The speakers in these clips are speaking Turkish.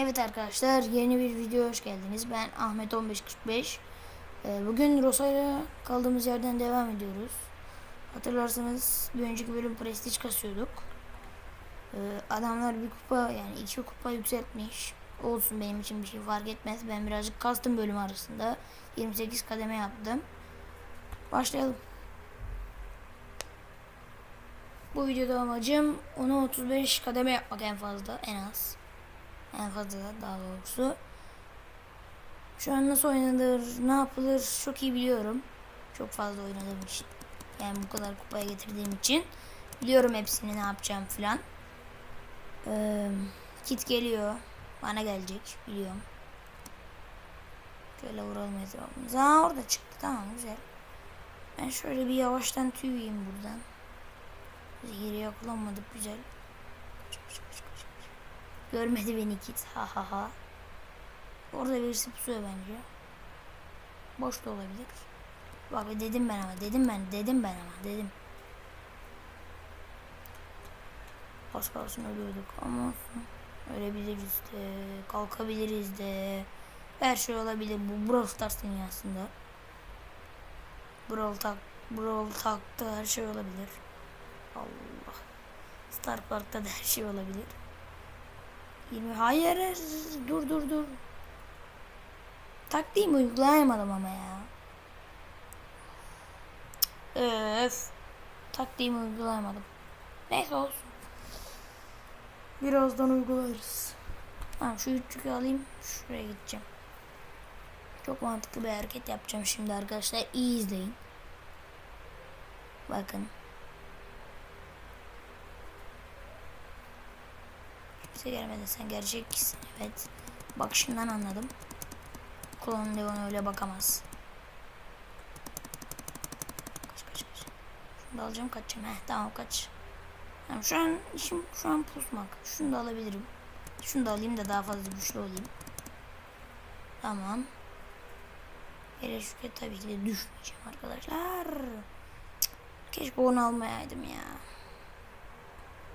Evet arkadaşlar yeni bir video hoş geldiniz. Ben Ahmet 1545. Ee, Bugün Rosa'yla kaldığımız yerden devam ediyoruz. Hatırlarsanız bir önceki bölüm prestij kasıyorduk. Ee, Adamlar bir kupa yani iki kupa yükseltmiş. Olsun benim için bir şey fark etmez. Ben birazcık kastım bölüm arasında. 28 kademe yaptım. Başlayalım. Bu videoda amacım onu 35 kademe yapmak en fazla en az. En fazla daha doğrusu. Şu an nasıl oynanır, ne yapılır çok iyi biliyorum. Çok fazla oynadığım için. Yani bu kadar kupaya getirdiğim için. Biliyorum hepsini ne yapacağım filan. Ee, kit geliyor. Bana gelecek biliyorum. Şöyle vuralım etrafımıza. Aa, orada çıktı tamam güzel. Ben şöyle bir yavaştan tüyeyim buradan. Zehiri kullanmadık güzel. Kaç, kaç, kaç, kaç, kaç. Görmedi beni kit. Ha ha ha. Orada birisi pusuyor bence. Boş da olabilir. Bak dedim ben ama dedim ben dedim ben ama dedim. Az kalsın ölüyorduk ama olsun. Ölebiliriz de kalkabiliriz de. Her şey olabilir bu Brawl Stars dünyasında. Brawl tak Brawl Talk'ta her şey olabilir. Allah. Star Park'ta da her şey olabilir. 20 hayır, dur dur dur. Taktiğimi uygulayamadım ama ya. Öf. Taktiğimi uygulayamadım. Neyse olsun. Birazdan uygularız. Tamam şu üçlükü alayım. Şuraya gideceğim. Çok mantıklı bir hareket yapacağım şimdi arkadaşlar. İyi izleyin. Bakın. Kimse gelmedi sen gerçeksin evet. Bakışından anladım. Klon Leon öyle bakamaz. Kaç kaç kaç. Şunu da alacağım kaçacağım. Heh tamam kaç. Tamam, şu an işim şu an pusmak. Şunu da alabilirim. Şunu da alayım da daha fazla güçlü olayım. Tamam. Hele şükür tabii ki de düşmeyeceğim arkadaşlar. Keşke onu almayaydım ya.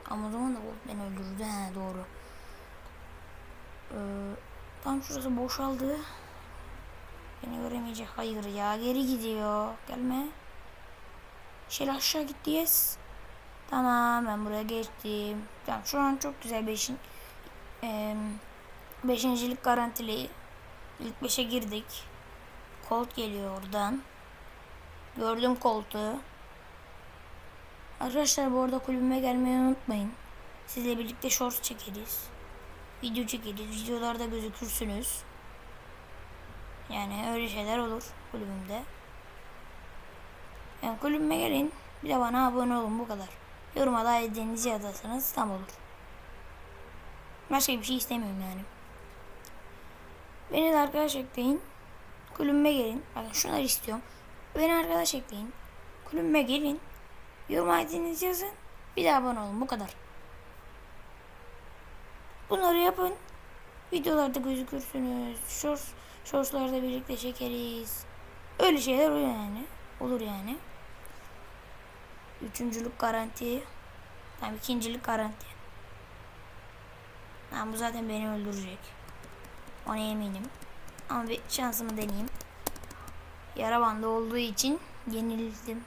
Ama o zaman da Bolt beni öldürdü. He doğru. Ee, tam şurası boşaldı. Beni göremeyecek. Hayır ya geri gidiyor. Gelme. Şöyle aşağı gitti. Tamam ben buraya geçtim. Tamam şu an çok güzel beşin. Ee, beşincilik garantili. İlk beşe girdik. Colt geliyor oradan. Gördüm Colt'u. Arkadaşlar bu arada kulübüme gelmeyi unutmayın. Sizle birlikte shorts çekeriz. Video çekeriz. Videolarda gözükürsünüz. Yani öyle şeyler olur kulübümde. Yani kulübüme gelin. Bir de bana abone olun bu kadar. Yoruma da hediyenizi yazarsanız tam olur. Başka bir şey istemiyorum yani. Beni de arkadaş ekleyin. Kulübüme gelin. Bakın şunları istiyorum. Beni arkadaş ekleyin. Kulübüme gelin. Yorum ID'nizi yazın. Bir daha abone olun. Bu kadar. Bunları yapın. Videolarda gözükürsünüz. Shorts, shortslarda birlikte çekeriz. Öyle şeyler olur yani. Olur yani. Üçüncülük garanti. Tamam ikincilik garanti. Tamam bu zaten beni öldürecek. Ona eminim. Ama bir şansımı deneyeyim. Yara bandı olduğu için yenildim.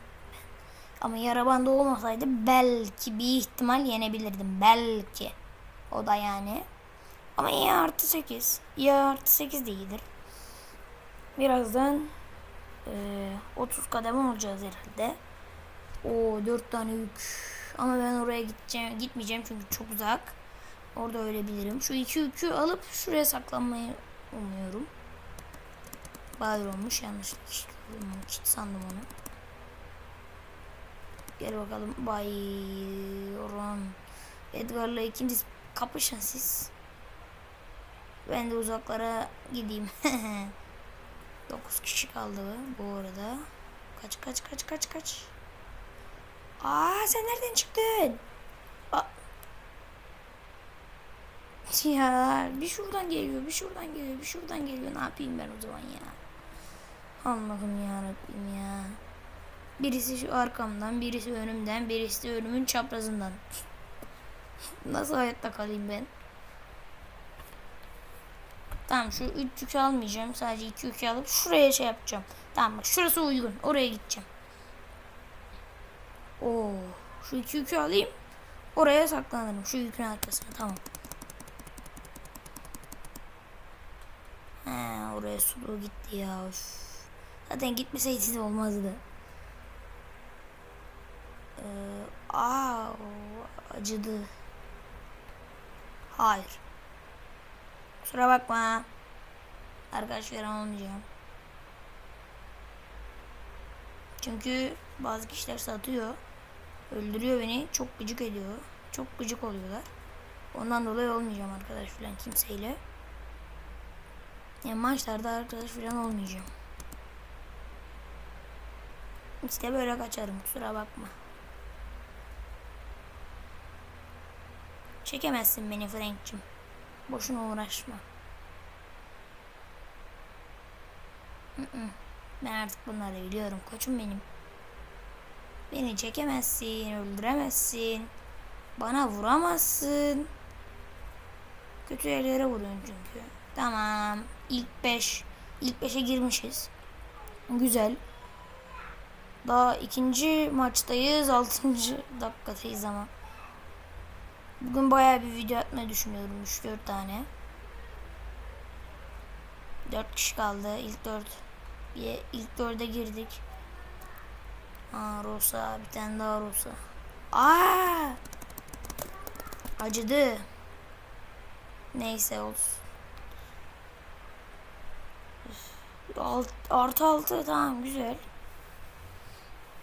Ama yara bandı olmasaydı belki bir ihtimal yenebilirdim. Belki. O da yani. Ama iyi artı 8. İyi artı 8 de iyidir. Birazdan e, 30 kademe olacağız herhalde. O 4 tane yük. Ama ben oraya gideceğim, gitmeyeceğim çünkü çok uzak. Orada ölebilirim. Şu iki yükü alıp şuraya saklanmayı umuyorum. Bağır olmuş işte. Kit sandım onu. Gel bakalım. Bayron. Edgar'la ikiniz kapışın siz. Ben de uzaklara gideyim. 9 kişi kaldı bu arada. Kaç kaç kaç kaç kaç. Aa sen nereden çıktın? Aa. Ya bir şuradan geliyor, bir şuradan geliyor, bir şuradan geliyor. Ne yapayım ben o zaman ya? Allah'ım ya Rabbim ya. Birisi şu arkamdan, birisi önümden, birisi de önümün çaprazından. Nasıl hayatta kalayım ben? Tamam şu 3 yükü almayacağım. Sadece 2 yükü alıp şuraya şey yapacağım. Tamam bak şurası uygun. Oraya gideceğim. Oo, şu 2 yükü alayım. Oraya saklanırım. Şu yükün arkasına. Tamam. He, oraya sulu gitti ya. Zaten gitmeseydi de olmazdı. Ee, acıdı. Hayır. Kusura bakma. Arkadaş veren olmayacağım. Çünkü bazı kişiler satıyor. Öldürüyor beni. Çok gıcık ediyor. Çok gıcık oluyorlar. Ondan dolayı olmayacağım arkadaş falan kimseyle. Yani maçlarda arkadaş falan olmayacağım. İşte böyle kaçarım kusura bakma. Çekemezsin beni Frank'cim. Boşuna uğraşma. Ben artık bunları biliyorum koçum benim. Beni çekemezsin, öldüremezsin. Bana vuramazsın. Kötü yerlere vuruyorsun çünkü. Tamam. İlk 5. İlk 5'e girmişiz. Güzel. Daha ikinci maçtayız. Altıncı dakikadayız ama. Bugün bayağı bir video atmayı düşünüyorum. 3-4 tane. 4 kişi kaldı. İlk 4. Bir, ilk 4'e girdik. Aa Rosa. Bir tane daha Rosa. Aa! Acıdı. Neyse olsun. Alt, artı altı tamam güzel.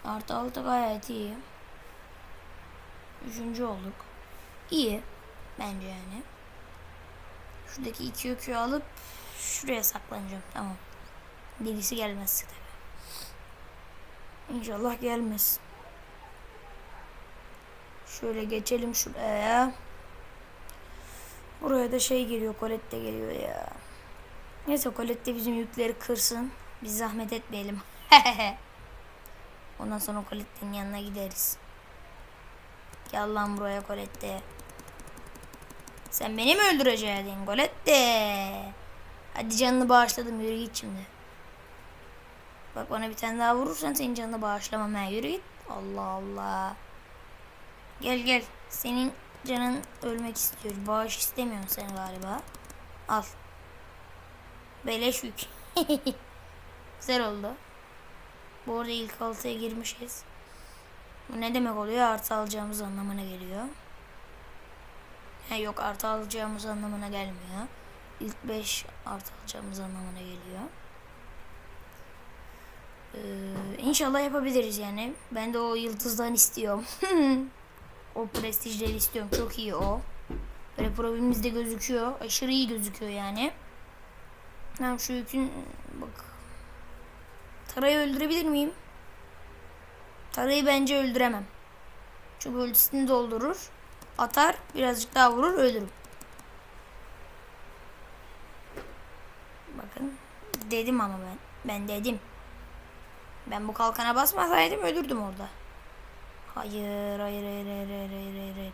Artı altı gayet iyi. Üçüncü olduk. İyi. Bence yani. Şuradaki iki öküyü alıp şuraya saklanacağım. Tamam. Birisi gelmezse tabii. İnşallah gelmez. Şöyle geçelim şuraya. Buraya da şey geliyor. Colette geliyor ya. Neyse Colette bizim yükleri kırsın. Biz zahmet etmeyelim. Ondan sonra Colette'nin yanına gideriz. Gel lan buraya Colette. Sen beni mi öldüreceksin Colette? Hadi canını bağışladım yürü git şimdi. Bak bana bir tane daha vurursan senin canını bağışlamam ha yürü git. Allah Allah. Gel gel. Senin canın ölmek istiyor. Bağış istemiyorsun sen galiba. Al. Beleş yük. Güzel oldu. Bu arada ilk altıya girmişiz. Bu ne demek oluyor? Artı alacağımız anlamına geliyor. Ha yok artı alacağımız anlamına gelmiyor. İlk 5 artı alacağımız anlamına geliyor. Ee, inşallah yapabiliriz yani. Ben de o yıldızdan istiyorum. o prestijleri istiyorum. Çok iyi o. Böyle profilimizde gözüküyor. Aşırı iyi gözüküyor yani. Tamam şu yükün bak. Tarayı öldürebilir miyim? Tarayı bence öldüremem. Çünkü ultisini doldurur. Atar. Birazcık daha vurur. Ölürüm. Bakın. Dedim ama ben. Ben dedim. Ben bu kalkana basmasaydım ölürdüm orada. Hayır, hayır, hayır, hayır, hayır, hayır, hayır.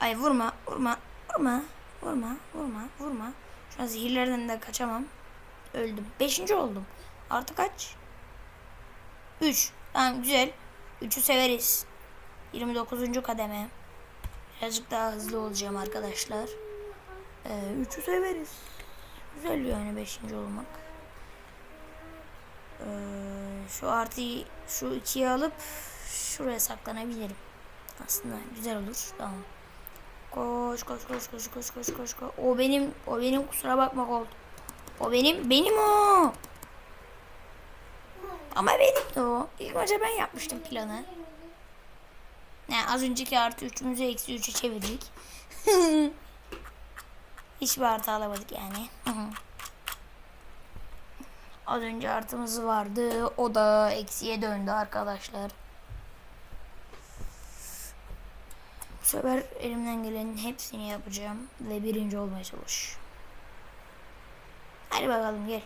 Ay vurma, vurma, vurma, vurma, vurma, vurma. Şu an zehirlerden de kaçamam. Öldüm. Beşinci oldum. Artı kaç? Üç. Tamam güzel. Üçü severiz. 29. kademe. Birazcık daha hızlı olacağım arkadaşlar. Ee, üçü severiz. Güzel yani beşinci olmak. Ee, şu artıyı şu ikiyi alıp şuraya saklanabilirim. Aslında güzel olur. Tamam. Koş koş koş koş koş koş koş koş. O benim o benim kusura bakma oldu. O benim benim o. Ama benim de o. İlk önce ben yapmıştım planı. Ne az önceki artı üçümüzü eksi üçü çevirdik. Hiçbir artı alamadık yani. az önce artımız vardı. O da eksiye döndü arkadaşlar. Bu sefer elimden gelenin hepsini yapacağım. Ve birinci olmaya çalış. Hadi bakalım gel.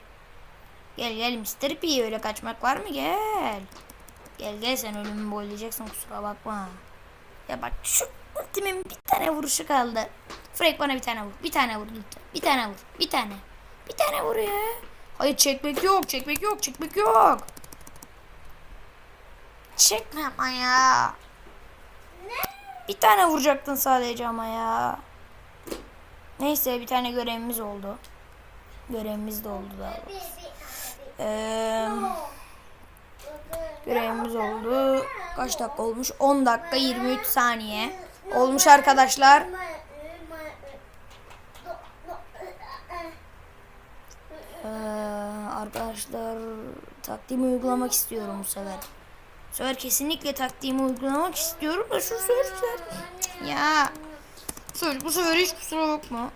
Gel gel Mr. P öyle kaçmak var mı gel. Gel gel sen ölümü boylayacaksın kusura bakma. Ya bak şu ultimin bir tane vuruşu kaldı. Frank bana bir tane vur. Bir tane vur lütfen. Bir tane vur. Bir tane. Bir tane vuruyor. Hayır çekmek yok, çekmek yok, çekmek yok. Çekme ama ya. Bir tane vuracaktın sadece ama ya. Neyse bir tane görevimiz oldu. Görevimiz de oldu daha doğrusu. Ee, görevimiz oldu. Kaç dakika olmuş? 10 dakika 23 saniye. Olmuş arkadaşlar. Ee, arkadaşlar taktiğimi uygulamak istiyorum bu sefer. Bu sefer kesinlikle taktiğimi uygulamak istiyorum da şu sefer. Ya. Söyle bu sefer hiç kusura bakma.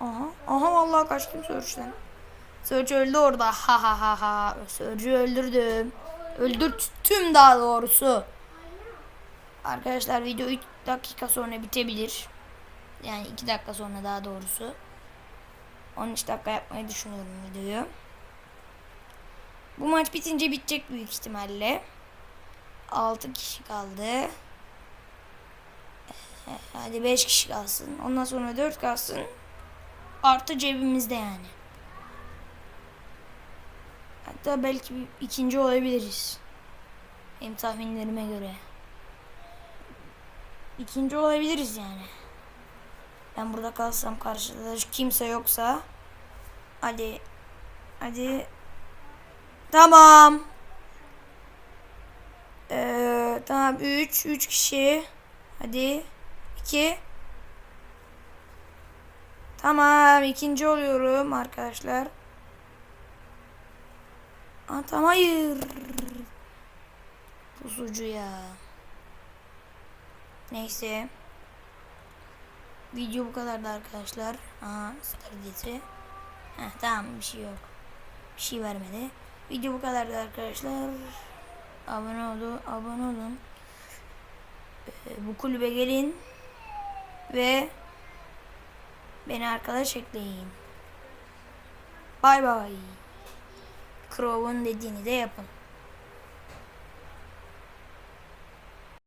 Aha. Aha vallahi kaçtım Surge'den. Surge öldü orada. Ha ha ha ha. Surge'ü öldürdüm. Öldürttüm daha doğrusu. Arkadaşlar video 3 dakika sonra bitebilir. Yani 2 dakika sonra daha doğrusu. 13 dakika yapmayı düşünüyorum videoyu. Bu maç bitince bitecek büyük ihtimalle. 6 kişi kaldı. Hadi 5 kişi kalsın. Ondan sonra 4 kalsın. Artı cebimizde yani. Hatta belki ikinci olabiliriz. Benim tahminlerime göre. İkinci olabiliriz yani. Ben burada kalsam karşıda da kimse yoksa. Hadi. Hadi. Tamam. Ee, tamam 3 3 kişi. Hadi. 2 Tamam ikinci oluyorum arkadaşlar. Aa, tamam hayır. Pusucu ya. Neyse. Video bu kadardı arkadaşlar. Aha stardiyeti. Heh tamam bir şey yok. Bir şey vermedi. Video bu kadardı arkadaşlar. Abone olun, abone olun. Ee, bu kulübe gelin ve beni arkadaş ekleyin. Bay bay. Crow'un dediğini de yapın.